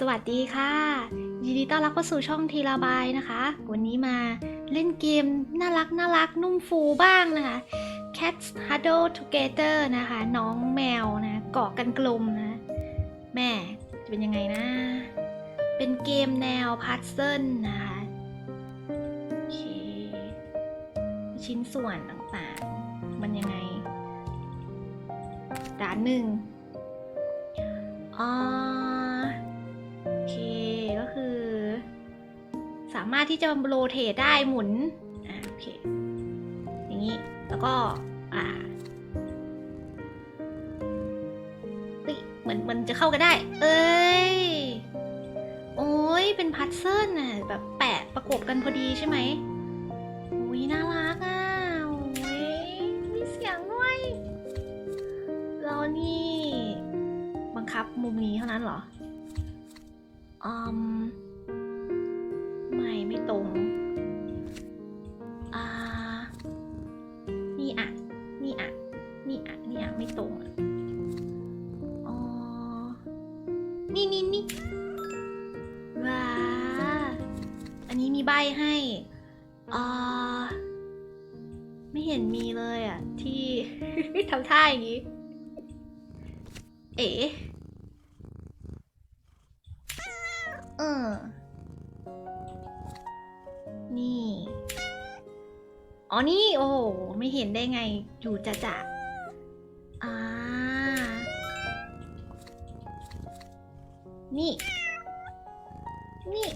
สวัสดีค่ะ ยินดีต้อนรับเข้าสู่ช่องทีละบายนะคะ วันนี้มาเล่นเกมน่ารักน่ารักนุ่มฟูบ้างนะคะ Cats Huddle Together นะคะ น้องแมวนะเกาะกันกลมนะ แม่จะเป็นยังไงนะ เป็นเกมแนวพัซเซิลนะคะโอเคชิ้นส่วนต่างๆ มันยังไง ด่านหนึ่งอ่าามารถที่จะโรเทตได้หมุนอ่าโอเคอย่างนี้แล้วก็อ่าเฮ้ยเหมือนมันจะเข้ากันได้ เอ้ยโอ้ยเป็นพัซเซิลน่ะแบบแปะประกบกันพอดีใช่ไหมโอ้ยน่ารักอะโอ้ยมีเสียงด้วยแล้วนี่บังคับมุมนี้เท่านั้นเหรออืม ไม่ไม่ตรงอ่านี่อะ นี่อะ นี่อะ นี่อะ ไม่ตรงอะอ๋อ นี่นี่นี่ว้า อันนี้มีใบให้อ่าไม่เห็นมีเลยอะ ที่ทำท่าอย่างนี้ เอ๋เออ อ๋อนี่โอ้โหไม่เห็นได้ไงอยู่จะจะอ่า นี่ นี่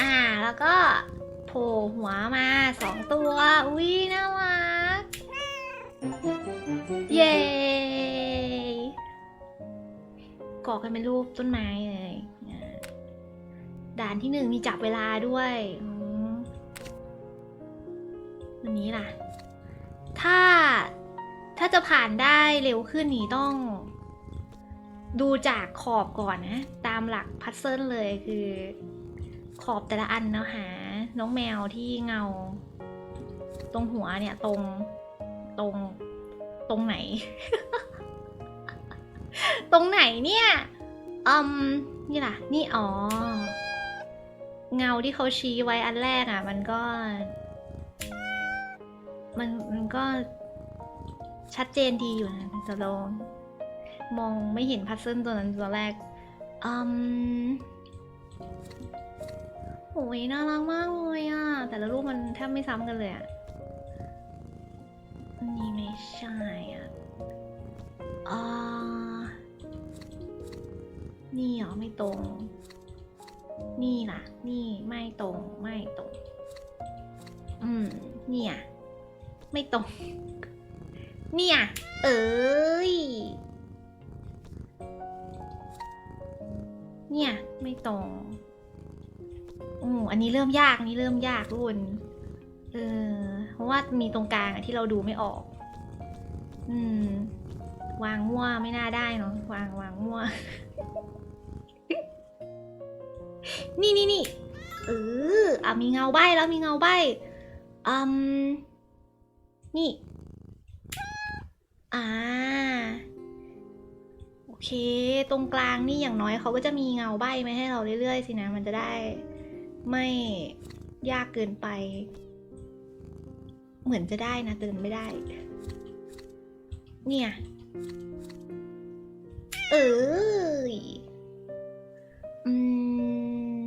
อ่าแล้วก็โผล่หัวมาสองตัว อุ้ยน่ารัก เย้ก่อกันเป็นรูปต้นไม้เลย ด่านที่หนึ่งมีจับเวลาด้วย นี้ล่ะ ถ้าถ้าจะผ่านได้เร็วขึ้นนี่ต้อง ดูจากขอบก่อนนะ ตามหลักพัซเซิลเลยคือ ขอบแต่ละอันเนาะหา น้องแมวที่เงา ตรงหัวเนี่ยตรงตรงตรงไหน ตรงไหนเนี่ยอืมนี่ล่ะ นี่อ๋อเงาที่เขาชี้ไว้อันแรกอะ มันก็ มันมันก็ชัดเจนดีอยู่นะแต่เรามองไม่เห็นพัซเซิลตัวนั้นตัวแรกอืมโอ้ยน่ารักมากเลยอะ แต่ละรูปมันแทบไม่ซ้ำกันเลยอะนนี่ไม่ใช่อะอ่านี่เหรอไม่ตรง นี่ล่ะ นี่ไม่ตรง ไม่ตรง อืม เนี่ย ไม่ตรง เนี่ย เอ้ย เนี่ย ไม่ตรงอืมอันนี้เริ่มยากนนี้เริ่มยากรุ่น เออ เพราะว่ามีตรงกลางอะที่เราดูไม่ออก อืม วางมั่วไม่น่าได้เนาะ วางวางมั่ว นี่นี่นี่เอออะมีเงาใบแล้วมีเงาใบอืม นี่ อ่า โอเค ตรงกลางนี่อย่างน้อยเขาก็จะมีเงาใบมาให้เราเรื่อยๆสินะ มันจะได้ไม่ยากเกินไป เหมือนจะได้นะเติมไม่ได้ เนี่ย เอ้ยอืม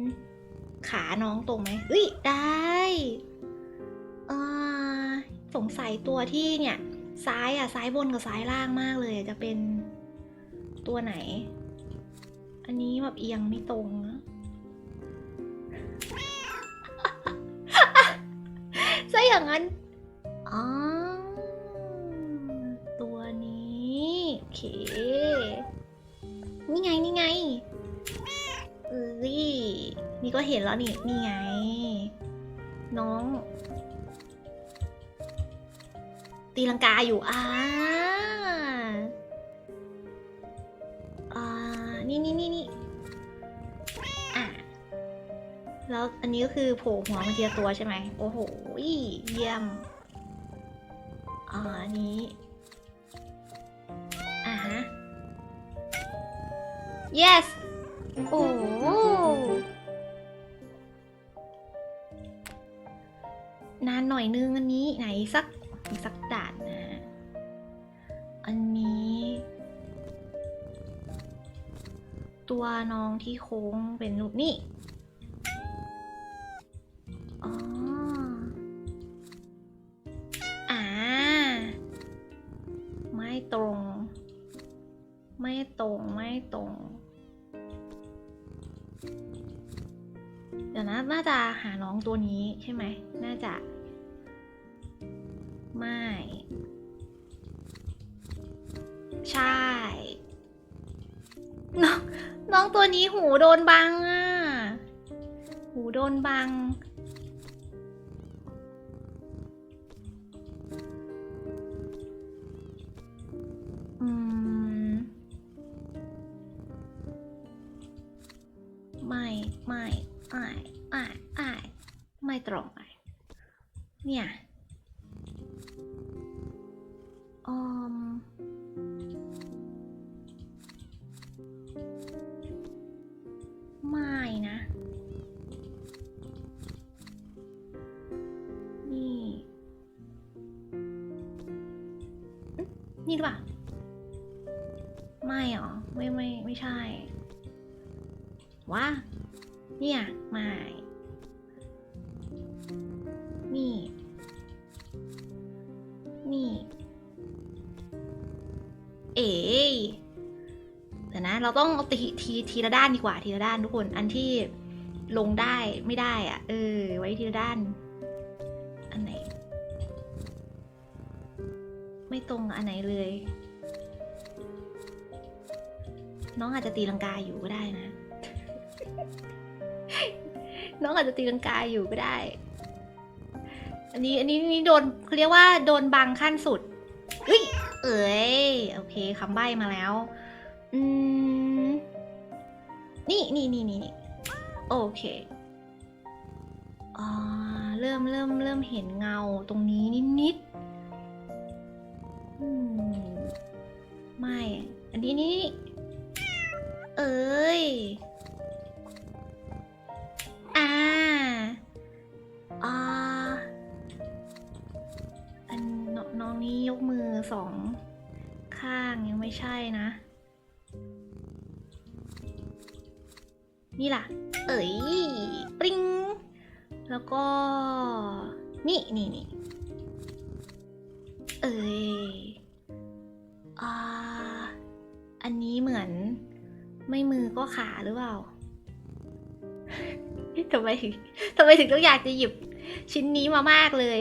ขาน้องตรงไหมเอ้ยได้ สงสัยตัวที่เนี่ยซ้ายอะซ้ายบนกับซ้ายล่างมากเลยจะเป็นตัวไหน อันนี้แบบเอียงไม่ตรงนะซะอย่างนั้นอ๋อตัวนี้โอเคนี่ไงนี่ไงเอ้ยนี่ก็เห็นแล้วนี่นี่ไง น้อง ตีลังกาอยู่อ่าอ่า นี่นี่นี่นี่อะแล้วอันนี้ก็คือโผล่หัวมาเทีละตัวใช่ไหม โอ้โห เยี่ยม อ่าอันนี้อ่าฮะ yes โอ้นานหน่อยนึงอันนี้ไหนสักอีกสัก ตัวน้องที่โค้งเป็นรูปนี่อ๋ออ่า ไม่ตรง ไม่ตรง ไม่ตรง เดี๋ยวนะ น่าจะหาน้องตัวนี้ใช่ไหม น่าจะ ไม่ ใช่ น้อง น้องตัวนี้หูโดนบังอะ หูโดนบัง อืม ไม่ไม่อ่ายอ่ายอ่ไม่ตรงอะเนี่ย นี่หรือเปล่า ไม่หรอ ไม่ไม่ไม่ใช่ว่าเนี่ย ไม่ นี่ นี่ เอ๋เดี๋ยวนะ เราต้องเอาทีทีทีละด้านดีกว่าทีละด้านทุกคน อันที่ลงได้ไม่ได้อะเออ ไว้ทีละด้าน ไม่ตรงกับอันไหนเลย น้องอาจจะตีลังกาอยู่ก็ได้นะ น้องอาจจะตีลังกาอยู่ก็ได้ อันนี้อันนี้นี่โดนเขาเรียกว่าโดนบังขั้นสุดเอ้ยเอ้ยโอเคคำใบ้มาแล้ว อืม นี่นี่นี่นี่นี่โอเคอ่าเริ่มเริ่มเริ่มเห็นเงาตรงนี้นิดนิดๆ อืมไม่ อันนี้นี่ เอ้ย อ่า อ่า อันนน้องนี้ยกมือสอง ข้างยังไม่ใช่นะ นี่ล่ะ เอ๋ยปริง แล้วก็ นี่นี่นี่ อ่าอันนี้เหมือนไม่มือก็ขาหรือเปล่า ทำไมถึงทำไมถึงต้องอยากจะหยิบชิ้นนี้มามากเลย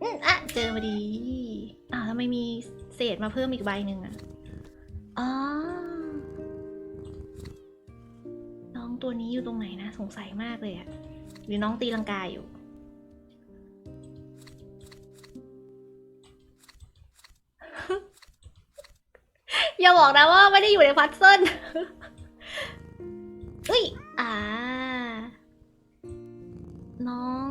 อืมอะ เจอพอดีอ่าวทำไมมีเศษมาเพิ่มอีกใบหนึ่งอะ อ๋อ น้องตัวนี้อยู่ตรงไหนนะ สงสัยมากเลยอะ หรือน้องตีลังกาอยู่ อย่าบอกนะว่าไม่ได้อยู่ในพัซเซิลเอ้ย อ่า น้อง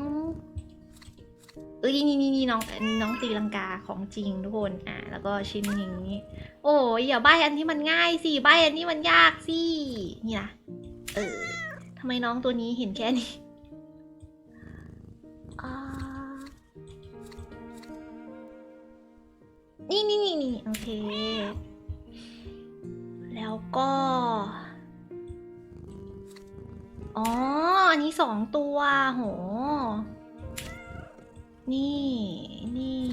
เอ้ยนี่นี่นี่น้องน้องตีลังกาของจริงทุกคนอ่าแล้วก็ชิ้นนี้ โอ้ยอย่าใบอันที่มันง่ายสิใบอันนี้มันยากสินี่นะเออทำไมน้องตัวนี้เห็นแค่นี้ นี่นี่นี่นี่โอเค แล้วก็ อ๋อ อันนี้สองตัวโห นี่ นี่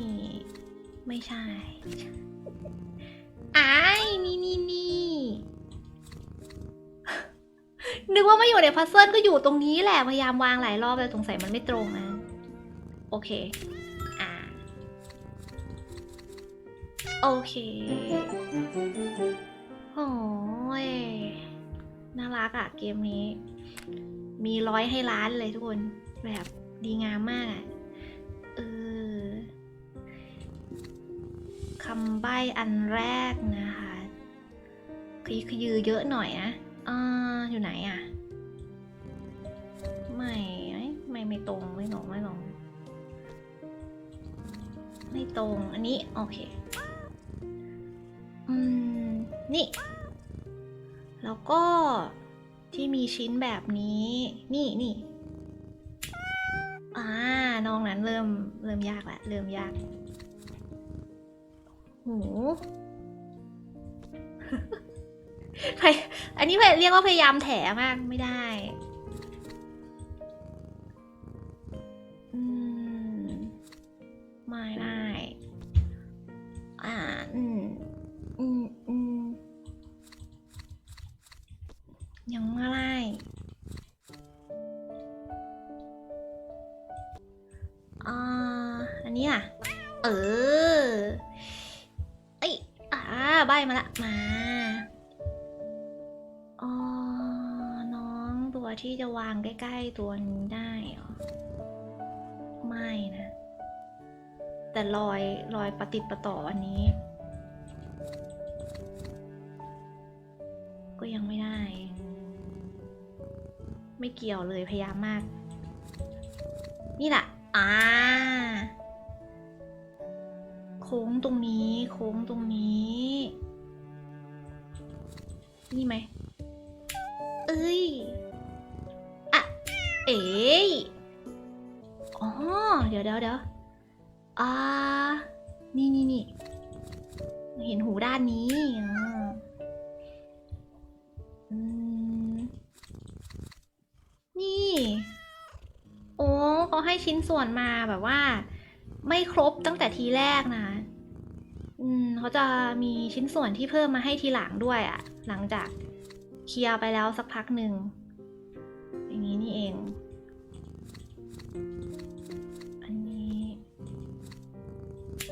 ไม่ใช่ไอ้นี่นี่นี่นึกว่าไม่อยู่ในพัซเซิลก็อยู่ตรงนี้แหละ พยายามวางหลายรอบแต่สงสัยมันไม่ตรงนะ โอเค โอเคโอ้ยน่ารักอะเกมนี้ มีร้อยให้ล้านเลยทุกคน แบบดีงามมากอะเออคำใบ้อันแรกนะคะคือคือยือเยอะหน่อยนะอ่าอยู่ไหนอะไม่ไม่ไม่ตรงไม่ตรงไม่ตรงไม่ตรง อันนี้ โอเค นี่ แล้วก็ที่มีชิ้นแบบนี้ นี่นี่อ่าน้องนั้นเริ่มเริ่มยากละเริ่มยากหูพยอันนี้เรียกว่าพยายามแถมากไม่ได้ อืม ที่จะวางใกล้ๆตัวนี้ได้หรอ ไม่นะ แต่รอยรอยประติดประต่ออันนี้ ก็ยังไม่ได้ ไม่เกี่ยวเลยพยายามมาก นี่แหละ อ่า โค้งตรงนี้ โค้งตรงนี้ นี่ไหม ยวเดี๋ยวเดี๋ยวอ่า นี่นี่นี่ เห็นหูด้านนี้อืมนี่ โอ้เขาให้ชิ้นส่วนมาแบบว่า ไม่ครบตั้งแต่ทีแรกนะ อืมเขาจะมีชิ้นส่วนที่เพิ่มมาให้ทีหลังด้วยอะหลังจากเคลียร์ไปแล้วสักพักหนึ่งอย่างนี้นี่เอง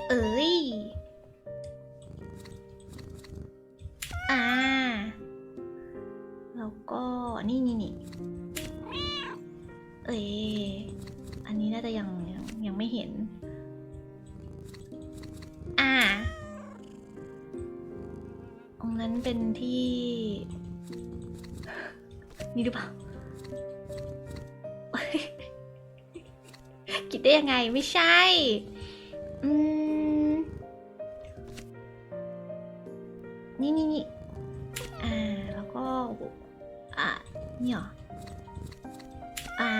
เอ้ย อ่า แล้วก็นี่นี่นี่เอ้ยอันนี้น่าจะยังยังยังไม่เห็น อ่า ตรงนั้นเป็นที่ นี่หรือเปล่าคิดได้ยังไงไม่ใช่ นี่นี่นี่อ่า แล้วก็ อะนี่เหรอ อ่า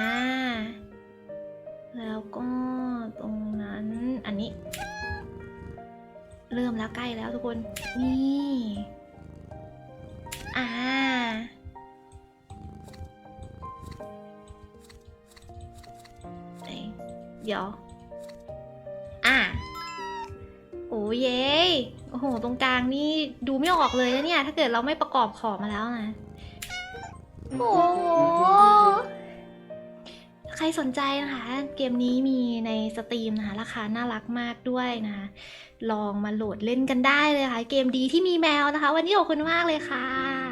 แล้วก็ตรงนั้น อันนี้ เริ่มแล้วใกล้แล้วทุกคน นี่ อ่าเอ้ยเดี๋ยว อ่า อ้เย้โอ้โห ตรงกลางนี่ดูไม่ออกเลยนะเนี่ย ถ้าเกิดเราไม่ประกอบขอบมาแล้วนะ โอ้โห ใครสนใจนะคะ เกมนี้มีในสตรีมนะคะ ราคาน่ารักมากด้วยนะคะ ลองมาโหลดเล่นกันได้เลยค่ะ เกมดีที่มีแมวนะคะ วันนี้ขอบคุณมากเลยค่ะ